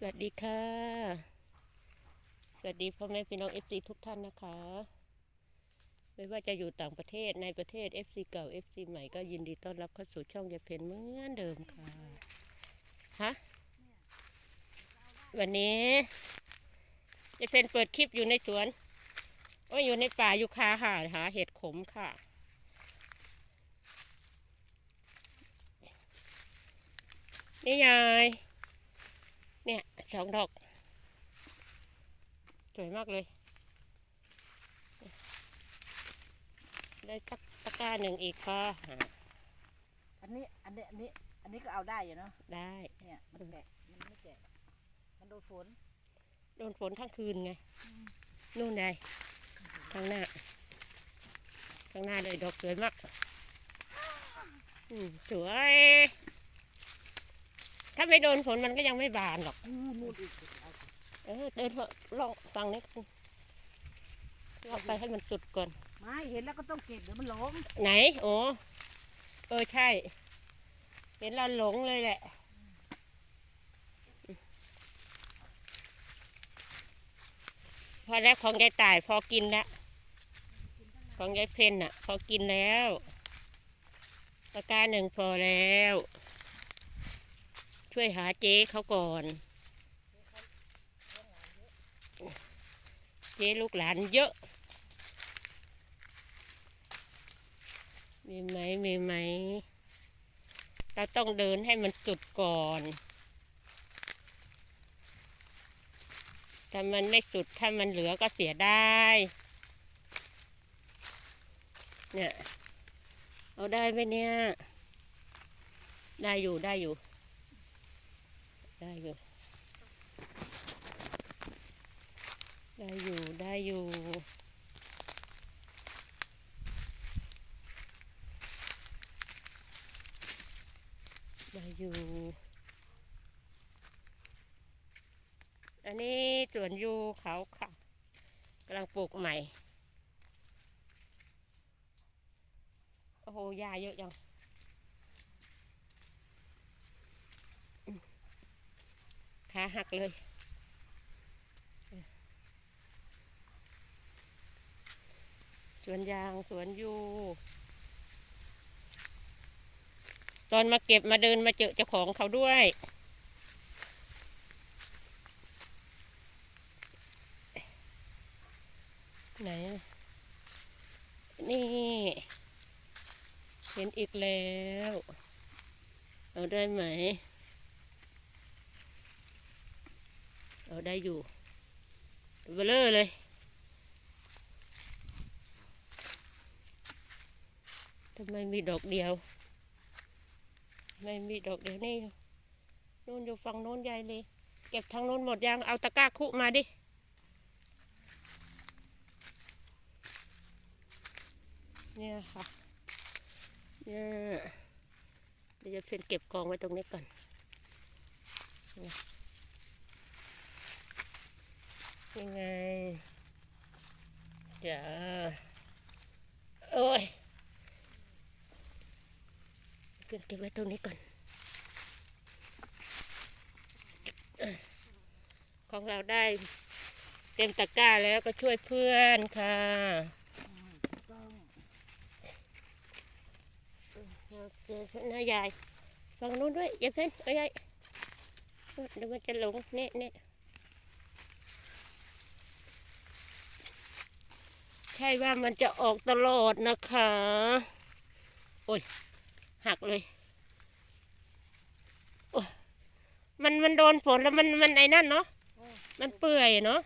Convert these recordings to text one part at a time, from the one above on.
สวัสดีค่ะ สวัสดีพ่อแม่พี่น้องเอฟซีทุกท่านนะคะ ไม่ว่าจะอยู่ต่างประเทศในประเทศ FC เก่า FC ใหม่ก็ยินดีต้อนรับเข้าสู่ช่องยาเพนเหมือนเดิมค่ะฮะวันนี้ยาเพนเปิดคลิปอยู่ในสวนโอ้ยอยู่ในป่าอยู่คาค่ะหาเห็ดขมค่ะ นี่ยาย สองดอก สวยมากเลย ได้ตักตะกร้าหนึ่งอีกค่ะอ่าอันนี้อันนี้อันนี้ อันนี้ก็เอาได้อยู่เนาะได้เนี่ยมันแกะมันไม่แกะมันโดนฝนโดนฝนทั้งคืนไงนู่นไงข้างหน้าข้างหน้าเลยดอกสวยมากอืมสวย ถ้าไม่โดนฝนมันก็ยังไม่บานหรอกนู่นนู่นอีกเอาเออเดินเถอะลองฟังนิดนึงลองไปให้มันสุดก่อน ไม่เห็นแล้วก็ต้องเก็บเดี๋ยวมันหลง ไหน โอ้เออใช่ เห็นเราหลงเลยแหละพอแล้วของยายตายพอกินแล้วของยายเพนน่ะพอกินแล้วตะกร้าหนึ่งพอแล้ว ช่วยหาเจ๊เขาก่อน เจ๊ลูกหลานเยอะ มีไหมมีไหม เราต้องเดินให้มันสุดก่อนถ้ามันไม่สุดถ้ามันเหลือก็เสียได้ เนี่ย เอาได้ไหมเนี่ย ได้อยู่ได้อยู่ ได้อยู่ ได้อยู่ ได้อยู่ ได้อยู่ อันนี้สวนยูเขาค่ะกำลังปลูกใหม่ โอ้โหหญ้าเยอะจังอืม ขาหักเลยสวนยางสวนยูตอนมาเก็บมาเดินมาเจอเจ้าของเขาด้วยไหน นี่ เห็นอีกแล้ว เอาได้ไหม เอาได้อยู่เบลอเลย ทำไมมีดอกเดียวไม่มีดอกเดียวนี่นู่นอยู่ฝั่งโน้นใหญ่เลยเก็บทางโน้นหมดยัง เอาตะกร้าคุมาดิเนี่ยค่ะเนี่ยเดี๋ยวจะเพื่อนเก็บกองไว้ตรงนี้ก่อนเนี่ ยนี่ไงจ้าโอ้ยเก็บเก็บไว้ตรงนี้ก่อน ของเราได้เต็มตะกร้าแล้วก็ช่วยเพื่อนค่ะเอาเจอหน้ายายฝั่งนู้นด้วยอย่าเพิ่นเอายายเดี๋ยวมันจะหลงเนี่ยเนี่ ใช่ว่ามันจะออกตลอดนะคะ โอ้ย หักเลยโอ้ยมันมันโดนฝนแล้วมันมันไอ้นั่นเนาะ มันเปื่อยเนาะ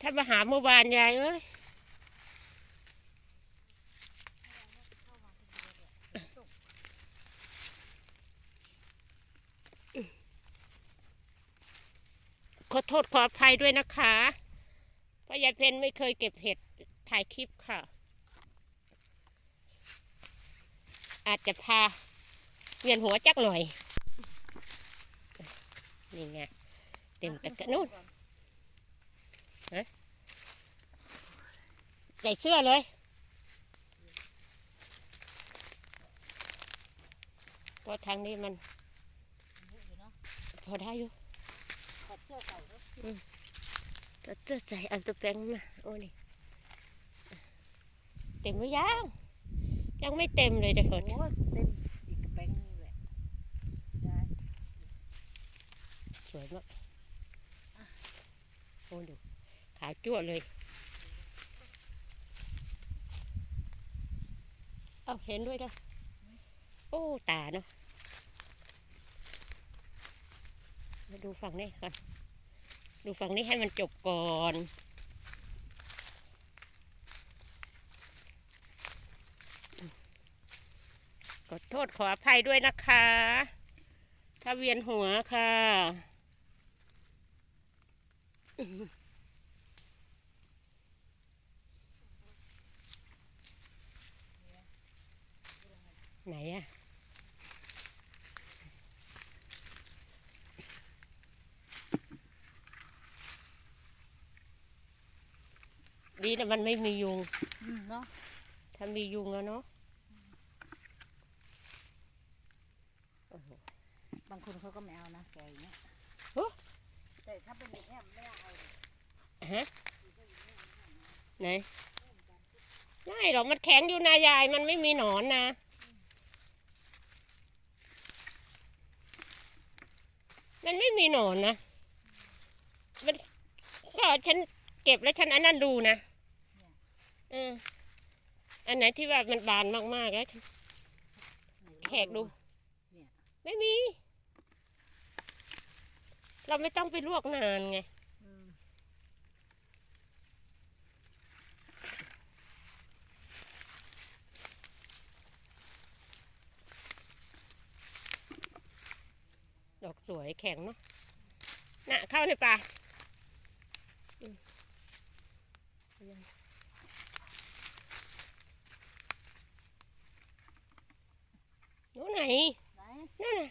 ถ้ามาหาเมื่อวานยายเอ้ย ขอโทษขออภัยด้วยนะคะเพราะยายเพนไม่เคยเก็บเห็ดถ่ายคลิปค่ะ อาจจะพาเวียนหัวจักหน่อย นี่ไงเต็มตะกะนู่นใส่เสื้อเลยเพราะทางนี้มัน พอได้อยู่ ถอดเสื้อใส่ด้วยก็จะใส่เอาตัวแป้งมาโอ้นี่เต็มหรือยังยังไม่เต็มเลยเดี๋ยวโอ้ก่อนยเต็มอีกกระแปงนึงแหละได้สวยมากโอ้ดูขาวจั่วเลยเอาเห็นด้วยเด้อโอ้ตาเนาะมาดูฝั่งนี้ก่อน ดูฝั่งนี้ให้มันจบก่อน ขอโทษขออภัยด้วยนะคะ ถ้าเวียนหัวค่ะ ไหนอะ ดีแต่มันไม่มียุง อืมเนาะถ้ามียุงแล้วเนาะบางคนเขาก็ไม่เอานะแกอย่างเงี้ยโอ้ แต่ถ้าเป็นอย่างเงี้ยไม่เอาเลยฮะไหนไม่หรอกมันแข็งอยู่นายายมันไม่มีหนอนนะ มันไม่มีหนอนนะ มันก็ฉันเก็บแล้วฉันอันนั้นดูนะ เอออันไหนที่ว่ามันบานมากๆแล้วฉันแขกดูไม่มี เราไม่ต้องไปลวกนานไงอืมดอกสวยแข็งเนาะน่ะเข้าในป่าอืมหนู ไหนไหนนั่นน่ะ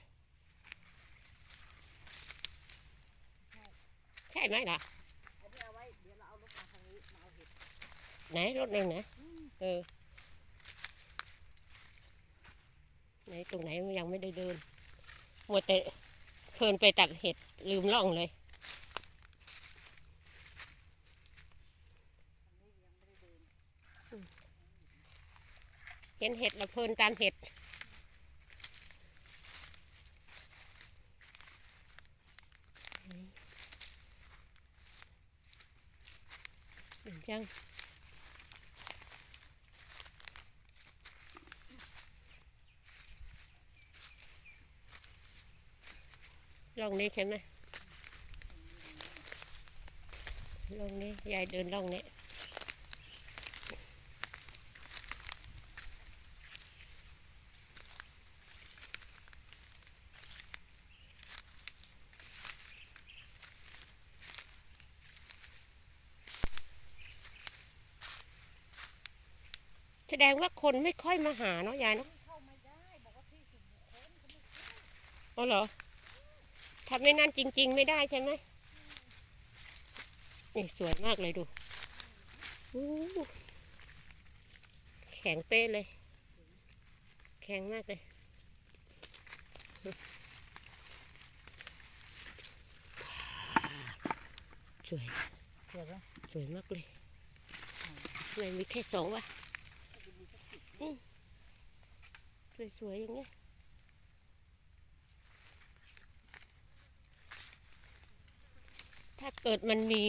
ใช่ไหมล่ะเอาไปเอาไว้เดี๋ยวเราเอารถมาทางนี้มาเอาเห็ดไหนรถหนึ่งนะเออไหนตรงไหนยังไม่ได้เดินหมดแต่เพลินไปตัดเห็ดลืมล่องเลยเห็นเห็ดแล้วเพลินตามเห็ด เห็น จัง ลองนี้ใช่ไหมลองนี้ยายเดินลองนี้ ดงว่าคนไม่ค่อยมาหาเนาะยายเนาะอ๋อเหรอทำไม่นั่นจริง ๆ ไม่ได้ใช่ไหมนี่สวยมากเลยดูแข็งเป๊ะเลย แข็งมากเลย สวย สวยมากเลยทำไมมีแค่สองวะ สวยๆอย่างเงี้ยถ้าเกิดมันมี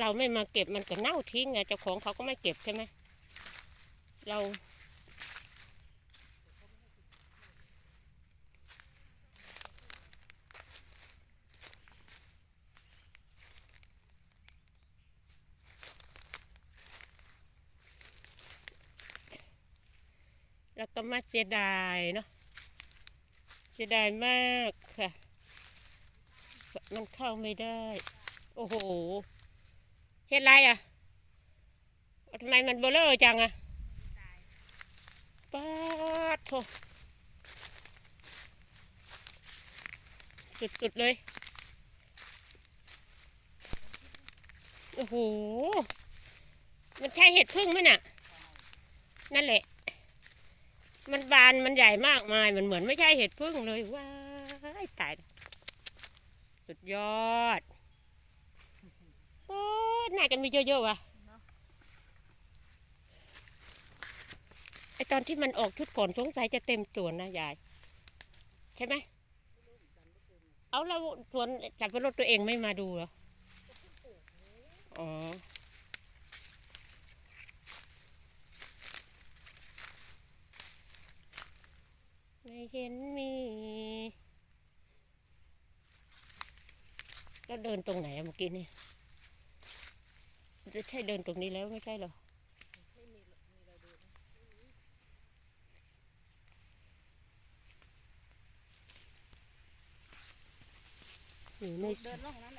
เราไม่มาเก็บมันก็เน่าทิ้งไงเจ้าของเขาก็ไม่เก็บใช่ไหมเรา แล้วก็มาเสียดายเนาะเสียดายมากค่ะ มันเข้าไม่ได้ โอ้โหเฮ็ดไรอะทำไมมันเบลอจังอะป้าดโถสุดๆเลย โอ้โห มันใช่เห็ดพึ่งไหมน่ะ นั่นแหละ มันบานมันใหญ่มากมาย มันเหมือนไม่ใช่เห็ดพึ่งเลยว้ายตาย สุดยอดโอ้น่าจะมีเยอะๆว่ะไอตอนที่มันออกชุดก่อนสงสัยจะเต็มสวนนะยาย ใช่ไหม เอาแล้วสวนจับปรดตัวเองไม่มาดูเหรอ อ๋อ เห็นมี แล้วเดินตรงไหนเมื่อกี้นี่จะใช่เดินตรงนี้แล้วไม่ใช่หรออยู่ในเดินล่องนั้น